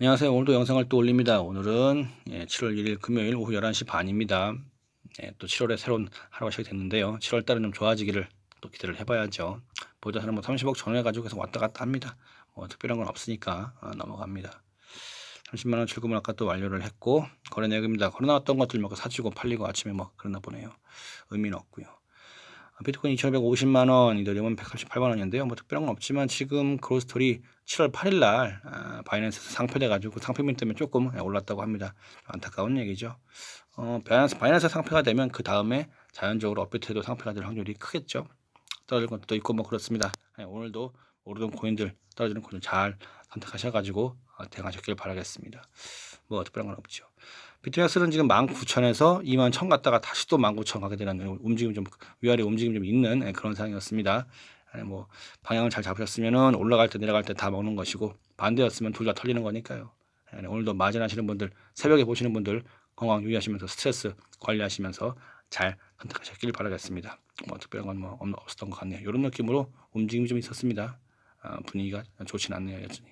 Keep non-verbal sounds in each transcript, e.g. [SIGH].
안녕하세요. 오늘도 영상을 또 올립니다. 오늘은 예, 7월 1일 금요일 오후 11시 반입니다. 예, 또 7월에 새로운 하루가 시작됐는데요. 7월 달은 좀 좋아지기를 또 기대를 해봐야죠. 보자는 뭐 30억 전후해 가지고 계속 왔다 갔다 합니다. 뭐 특별한 건 없으니까 아, 넘어갑니다. 30만 원 출금을 아까 또 완료를 했고 거래 내역입니다. 거래 나왔던 것들 몇개 사주고 팔리고 아침에 뭐 그러나 보네요. 의미는 없고요. 비트코인 2,150만 원, 이더리움은 138만 원인데요. 뭐 특별한 건 없지만 지금 그로스토리 7월 8일 날 아, 바이낸스에서 상표돼 가지고 상표민 때문에 조금 올랐다고 합니다. 안타까운 얘기죠. 어, 바이낸스 바이낸스 상표가 되면 그 다음에 자연적으로 업비트도 상표가 될 확률이 크겠죠. 떨어질 것도 있고 뭐 그렇습니다. 네, 오늘도 오르던 코인들 떨어지는 코인들 잘 선택하셔 가지고 어, 대응하셨길 바라겠습니다. 뭐 특별한 건 없죠. 비트맥스는 지금 19,000에서 2만 1,000 갔다가 다시 또 19,000 가게 되는 움직임 좀 위아래 움직임 좀 있는 예, 그런 상황이었습니다. 아니, 뭐 방향을 잘 잡으셨으면은 올라갈 때 내려갈 때 다 먹는 것이고 반대였으면 둘 다 털리는 거니까요. 아니, 오늘도 마진하시는 분들 새벽에 보시는 분들 건강 유의하시면서 스트레스 관리하시면서 잘 선택하셨길 바라겠습니다. 뭐 특별한 건 뭐 없었던 것 같네요. 이런 느낌으로 움직임이 좀 있었습니다. 아, 분위기가 좋진 않네요 여전히.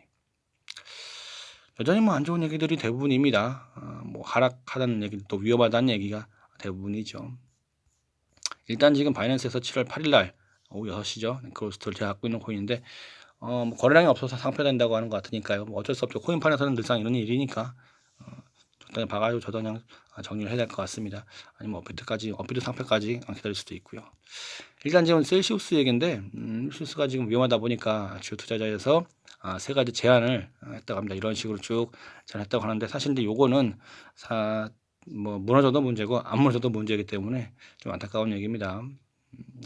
여전히 뭐 안 좋은 얘기들이 대부분입니다. 어, 뭐 하락하다는 얘기, 또 위험하다는 얘기가 대부분이죠. 일단 지금 바이낸스에서 7월 8일 날 오후 6시죠. 크로스트를 제가 갖고 있는 코인인데 어, 뭐 거래량이 없어서 상표된다고 하는 것 같으니까요. 뭐 어쩔 수 없죠. 코인판에서는 늘상 이런 일이니까 어, 적당히 봐가지고 저도 그냥 정리를 해야 될 것 같습니다. 아니면 업비트까지 업비트 상표까지 기다릴 수도 있고요. 일단 지금 셀시우스 얘기인데 음, 셀시우스가 지금 위험하다 보니까 주요 투자자에서 아, 세 가지 제안을 했다고 합니다. 이런 식으로 쭉 제안했다고 하는데 사실 근데 요거는 사, 뭐 무너져도 문제고 안 무너져도 문제이기 때문에 좀 안타까운 얘기입니다. 음,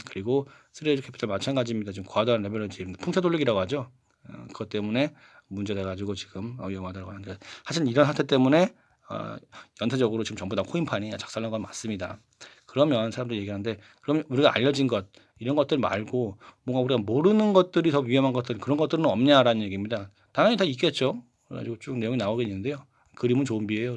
그리고 쓰레기 캐피탈 마찬가지입니다. 지금 과도한 레버리지 풍차 돌리기라고 하죠. 어, 그것 때문에 문제돼 가지고 지금 어, 위험하다고 하는데 사실 이런 사태 때문에 어, 연타적으로 지금 전부 다 코인판이 작살난 건 맞습니다. 그러면 사람들이 얘기하는데 그러면 우리가 알려진 것 이런 것들 말고 뭔가 우리가 모르는 것들이 더 위험한 것들 그런 것들은 없냐라는 얘기입니다. 당연히 다 있겠죠. 그래가지고 쭉 내용이 나오겠는데요. 그림은 좀비예요.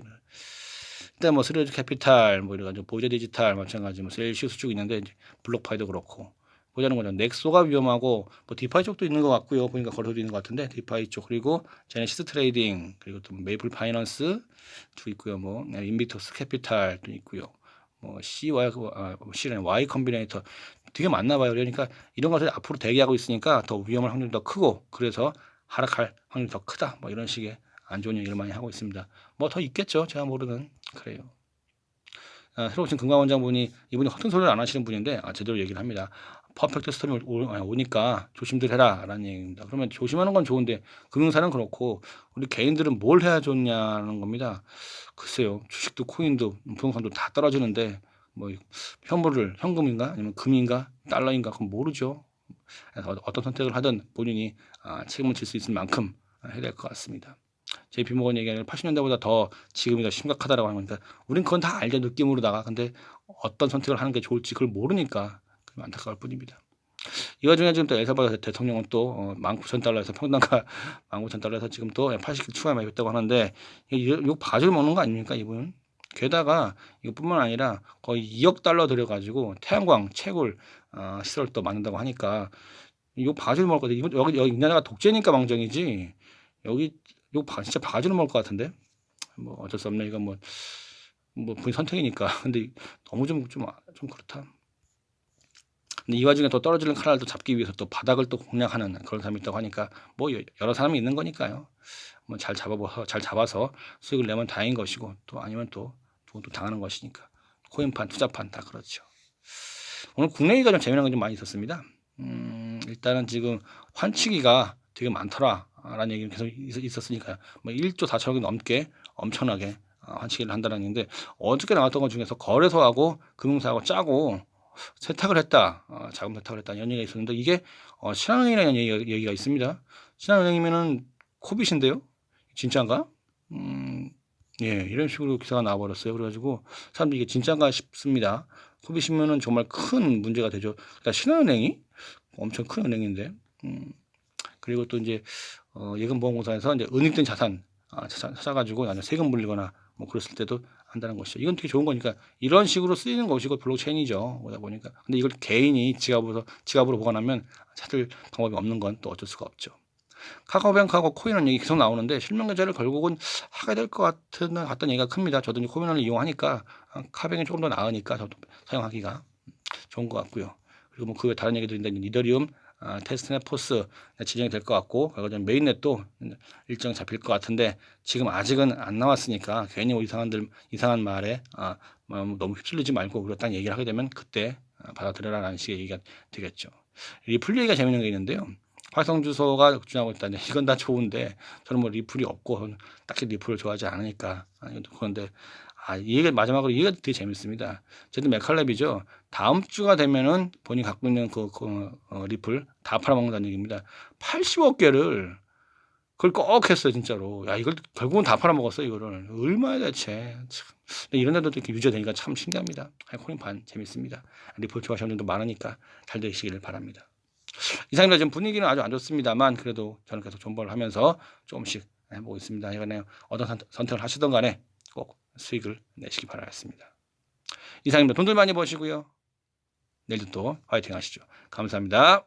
일단 뭐 스레즈 캐피탈 뭐 이래가지고 보제 디지털 마찬가지 뭐 셀시우스 쭉 있는데 블록파이도 그렇고 보자는 거죠. 넥소가 위험하고 뭐 디파이 쪽도 있는 것 같고요. 보니까 거래도 있는 것 같은데 디파이 쪽 그리고 제네시스 트레이딩 그리고 또 메이플 파이낸스 도 있고요. 뭐 인비토스 캐피탈도 있고요. 뭐 CY 아, C는 Y 컴비네이터 되게 많나 봐요. 그러니까 이런 것들이 앞으로 대기하고 있으니까 더 위험할 확률이 더 크고 그래서 하락할 확률이 더 크다. 뭐 이런 식의 안 좋은 얘기를 많이 하고 있습니다. 뭐 더 있겠죠. 제가 모르는 그래요. 아, 새로 오신 금강원장분이 이분이 허튼 소리를 안 하시는 분인데 아, 제대로 얘기를 합니다. 퍼펙트 스톰이 오니까 조심들 해라 라는 얘기입니다. 그러면 조심하는 건 좋은데 금융사는 그렇고 우리 개인들은 뭘 해야 좋냐는 겁니다. 글쎄요, 주식도 코인도 부동산도 다 떨어지는데 뭐 현물을 현금인가 아니면 금인가 달러인가 그건 모르죠. 그래서 어떤 선택을 하든 본인이 아, 책임을 질 수 있을 만큼 해야 될 것 같습니다. JP 모건 얘기하는 80년대보다 더 지금이 더 심각하다라고 하는 거니까 우린 그건 다 알죠 느낌으로다가 근데 어떤 선택을 하는 게 좋을지 그걸 모르니까 안타까울 뿐입니다. 이 와중에 지금 또 엘사바도 대통령은 또 어, 19,000달러에서 평당가 [LAUGHS] 19,000달러에서 지금 또 80개 추가 매입했다고 하는데 이거, 이거 바지를 먹는 거 아닙니까 이분? 게다가 이것뿐만 아니라 거의 2억 달러 들여가지고 태양광 채굴 어, 시설을 또 만든다고 하니까 이거 바지를 먹을 것 같아. 이거 여기 여기 이 나라가 독재니까 망정이지. 여기 이거 바, 진짜 바지를 먹을 것 같은데. 뭐 어쩔 수 없네. 이건 뭐뭐 뭐 본인 선택이니까. [LAUGHS] 근데 너무 좀 좀좀 그렇다. 근데 이 와중에 또 떨어지는 칼날도 잡기 위해서 또 바닥을 또 공략하는 그런 사람이 있다고 하니까 뭐 여러 사람이 있는 거니까요. 뭐 잘 잡아서 잘 잡아서 수익을 내면 다행인 것이고 또 아니면 또또 당하는 것이니까 코인판 투자판 다 그렇죠. 오늘 국내 얘기가 좀 재미난 게좀 많이 있었습니다. 음, 일단은 지금 환치기가 되게 많더라라는 얘기가 계속 있었으니까요. 뭐 1조 4천억이 넘게 엄청나게 어, 환치기를 한다는 얘기인데 어저께 나왔던 것 중에서 거래소하고 금융사하고 짜고 세탁을 했다, 어, 자금 세탁을 했다 이런 얘기가 있었는데 이게 어, 신한은행이라는 얘기가, 얘기가 있습니다. 신한은행이면은 코빗인데요, 진짜인가? 음, 예, 이런 식으로 기사가 나와버렸어요. 그래가지고 사람들이 이게 진짜인가 싶습니다. 코빗이면은 정말 큰 문제가 되죠. 그러니까 신한은행이 엄청 큰 은행인데, 음, 그리고 또 이제 어, 예금보험공사에서 이제 은닉된 자산 아, 찾아, 찾아가지고 나중에 세금 물리거나 뭐 그랬을 때도 한다는 것이죠. 이건 되게 좋은 거니까 이런 식으로 쓰이는 것이고 블록체인이죠. 그러다 보니까. 근데 이걸 개인이 지갑으로 지갑으로 보관하면 찾을 방법이 없는 건 또 어쩔 수가 없죠. 카카오뱅크하고 코인은 얘기 계속 나오는데 실명 계좌를 결국은 하게 될 것 같은 같다는 얘기가 큽니다. 저도 이제 코인을 이용하니까 아, 카뱅이 조금 더 나으니까 저도 사용하기가 좋은 것 같고요. 그리고 뭐 그 외 다른 얘기들인데 이더리움, 아, 테스트넷 포스 진행이 될 것 같고 그리고 메인넷도 일정 잡힐 것 같은데 지금 아직은 안 나왔으니까 괜히 뭐 이상한들 이상한 말에 아, 뭐 너무 휩쓸리지 말고 그렇다는 얘기를 하게 되면 그때 아, 받아들여라라는 식의 얘기가 되겠죠. 리플 얘기가 재밌는 게 있는데요. 활성 주소가 급증하고 있다. 네, 이건 다 좋은데 저는 뭐 리플이 없고 딱히 리플을 좋아하지 않으니까 아, 그런데 아, 이 얘기 마지막으로 이게 되게 재밌습니다. 쟤도 메칼랩이죠. 다음 주가 되면은 본인이 갖고 있는 그, 그 어, 리플 다 팔아먹는다는 얘기입니다. 80억 개를 그걸 꼭 했어요, 진짜로. 야, 이걸 결국은 다 팔아먹었어, 이거를. 얼마야, 대체. 참. 이런 데도 이렇게 유지되니까 참 신기합니다. 코인 반 재밌습니다. 리플 좋아하시는 분도 많으니까 잘 되시기를 바랍니다. 이상입니다. 지금 분위기는 아주 안 좋습니다만 그래도 저는 계속 존버를 하면서 조금씩 해보고 있습니다. 이번에 어떤 선- 선택을 하시던 간에 꼭 수익을 내시기 바라겠습니다. 이상입니다. 돈들 많이 버시고요. 내일도 또 화이팅 하시죠. 감사합니다.